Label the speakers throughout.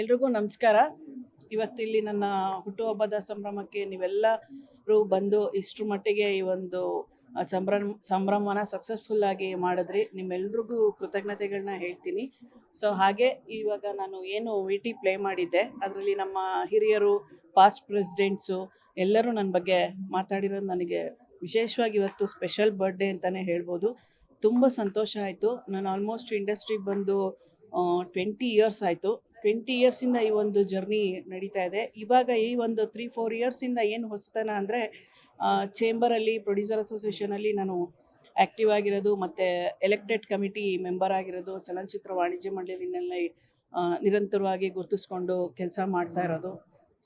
Speaker 1: ಎಲ್ರಿಗೂ ನಮಸ್ಕಾರ. ಇವತ್ತಿಲ್ಲಿ ನನ್ನ ಹುಟ್ಟುಹಬ್ಬದ ಸಂಭ್ರಮಕ್ಕೆ ನೀವೆಲ್ಲರೂ ಬಂದು ಇಷ್ಟರ ಮಟ್ಟಿಗೆ ಈ ಒಂದು ಸಂಭ್ರಮ, ಸಂಭ್ರಮನ ಸಕ್ಸಸ್ಫುಲ್ ಆಗಿ ಮಾಡಿದ್ರಿ. ನಿಮ್ಮೆಲ್ರಿಗೂ ಕೃತಜ್ಞತೆಗಳನ್ನ ಹೇಳ್ತೀನಿ. ಸೊ ಹಾಗೆ ಇವಾಗ ನಾನು ಏನು ವಿ ಟಿ ಪ್ಲೇ ಮಾಡಿದ್ದೆ. ಅದರಲ್ಲಿ ನಮ್ಮ ಹಿರಿಯರು ಪಾಸ್ಟ್ ಪ್ರೆಸಿಡೆಂಟ್ಸು ಎಲ್ಲರೂ ನನ್ನ ಬಗ್ಗೆ ಮಾತಾಡಿರೋದು ನನಗೆ ವಿಶೇಷವಾಗಿ ಇವತ್ತು ಸ್ಪೆಷಲ್ ಬರ್ಡೇ ಅಂತಲೇ ಹೇಳ್ಬೋದು. ತುಂಬ ಸಂತೋಷ ಆಯಿತು. ನಾನು ಆಲ್ಮೋಸ್ಟ್ ಇಂಡಸ್ಟ್ರಿಗೆ ಬಂದು ಟ್ವೆಂಟಿ ಇಯರ್ಸ್ ಆಯಿತು. ಟ್ವೆಂಟಿ ಇಯರ್ಸಿಂದ ಈ ಒಂದು ಜರ್ನಿ ನಡೀತಾ ಇದೆ. ಇವಾಗ ಈ ಒಂದು ತ್ರೀ ಫೋರ್ ಇಯರ್ಸಿಂದ ಏನು ಹೊಸತನ ಅಂದರೆ ಚೇಂಬರಲ್ಲಿ ಪ್ರೊಡ್ಯೂಸರ್ ಅಸೋಸಿಯೇಷನಲ್ಲಿ ನಾನು ಆ್ಯಕ್ಟಿವ್ ಆಗಿರೋದು, ಮತ್ತು ಎಲೆಕ್ಟೆಡ್ ಕಮಿಟಿ ಮೆಂಬರ್ ಆಗಿರೋದು, ಚಲನಚಿತ್ರ ವಾಣಿಜ್ಯ ಮಂಡಳಿನಲ್ಲಿ ನಿರಂತರವಾಗಿ ಗುರುತಿಸ್ಕೊಂಡು ಕೆಲಸ ಮಾಡ್ತಾ ಇರೋದು.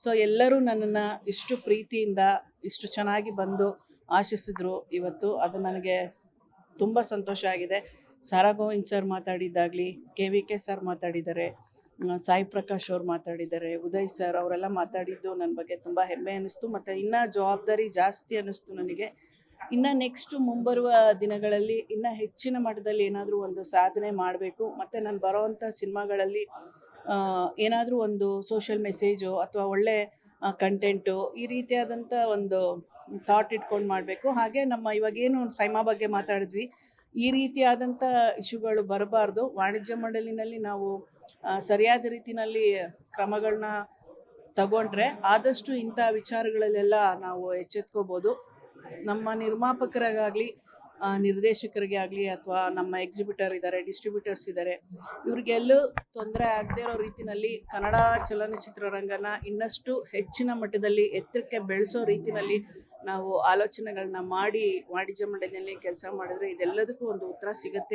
Speaker 1: ಸೊ ಎಲ್ಲರೂ ನನ್ನನ್ನು ಇಷ್ಟು ಪ್ರೀತಿಯಿಂದ, ಇಷ್ಟು ಚೆನ್ನಾಗಿ ಬಂದು ಆಶಿಸಿದ್ರು ಇವತ್ತು. ಅದು ನನಗೆ ತುಂಬ ಸಂತೋಷ ಆಗಿದೆ. ಸಾರಾ ಗೋವಿಂದ್ ಸರ್ ಮಾತಾಡಿದ್ದಾಗಲಿ, ಕೆ ವಿ ಕೆ ಸರ್ ಮಾತಾಡಿದ್ದಾರೆ. ಸಾಯಿ ಪ್ರಕಾಶ್ ಅವ್ರು ಮಾತಾಡಿದ್ದಾರೆ, ಉದಯ್ ಸರ್ ಅವರೆಲ್ಲ ಮಾತಾಡಿದ್ದು ನನ್ನ ಬಗ್ಗೆ ತುಂಬ ಹೆಮ್ಮೆ ಅನ್ನಿಸ್ತು ಮತ್ತು ಇನ್ನೂ ಜವಾಬ್ದಾರಿ ಜಾಸ್ತಿ ಅನ್ನಿಸ್ತು ನನಗೆ. ಇನ್ನು ನೆಕ್ಸ್ಟ್ ಮುಂಬರುವ ದಿನಗಳಲ್ಲಿ ಇನ್ನು ಹೆಚ್ಚಿನ ಮಟ್ಟದಲ್ಲಿ ಏನಾದರೂ ಒಂದು ಸಾಧನೆ ಮಾಡಬೇಕು, ಮತ್ತು ನಾನು ಬರೋವಂಥ ಸಿನಿಮಾಗಳಲ್ಲಿ ಏನಾದರೂ ಒಂದು ಸೋಷಿಯಲ್ ಮೆಸೇಜು ಅಥವಾ ಒಳ್ಳೆ ಕಂಟೆಂಟು ಈ ರೀತಿಯಾದಂಥ ಒಂದು ಥಾಟ್ ಇಟ್ಕೊಂಡು ಮಾಡಬೇಕು. ಹಾಗೆ ನಮ್ಮ ಇವಾಗೇನು ಸೈಮಾ ಬಗ್ಗೆ ಮಾತಾಡಿದ್ವಿ ಈ ರೀತಿಯಾದಂಥ ಇಶ್ಯೂಗಳು ಬರಬಾರ್ದು. ವಾಣಿಜ್ಯ ಮಂಡಳಿನಲ್ಲಿ ನಾವು ಸರಿಯಾದ ರೀತಿಯಲ್ಲಿ ಕ್ರಮಗಳನ್ನ ತಗೊಂಡ್ರೆ ಆದಷ್ಟು ಇಂಥ ವಿಚಾರಗಳಲ್ಲೆಲ್ಲ ನಾವು ಎಚ್ಚೆತ್ಕೋಬೋದು. ನಮ್ಮ ನಿರ್ಮಾಪಕರಿಗಾಗಲಿ ನಿರ್ದೇಶಕರಿಗೆ ಆಗಲಿ ಅಥವಾ ನಮ್ಮ ಎಕ್ಸಿಬಿಟರ್ ಇದ್ದಾರೆ ಡಿಸ್ಟ್ರಿಬ್ಯೂಟರ್ಸ್ ಇದ್ದಾರೆ ಇವ್ರಿಗೆಲ್ಲೂ ತೊಂದರೆ ಆಗದೇ ಇರೋ ರೀತಿಯಲ್ಲಿ ಕನ್ನಡ ಚಲನಚಿತ್ರರಂಗನ ಇನ್ನಷ್ಟು ಹೆಚ್ಚಿನ ಮಟ್ಟದಲ್ಲಿ ಎತ್ತರಕ್ಕೆ ಬೆಳೆಸೋ ರೀತಿನಲ್ಲಿ ನಾವು ಆಲೋಚನೆಗಳನ್ನ ಮಾಡಿ ವಾಣಿಜ್ಯ ಮಂಡಳಿಯಲ್ಲಿ ಕೆಲಸ ಮಾಡಿದ್ರೆ ಇದೆಲ್ಲದಕ್ಕೂ ಒಂದು ಉತ್ತರ ಸಿಗುತ್ತೆ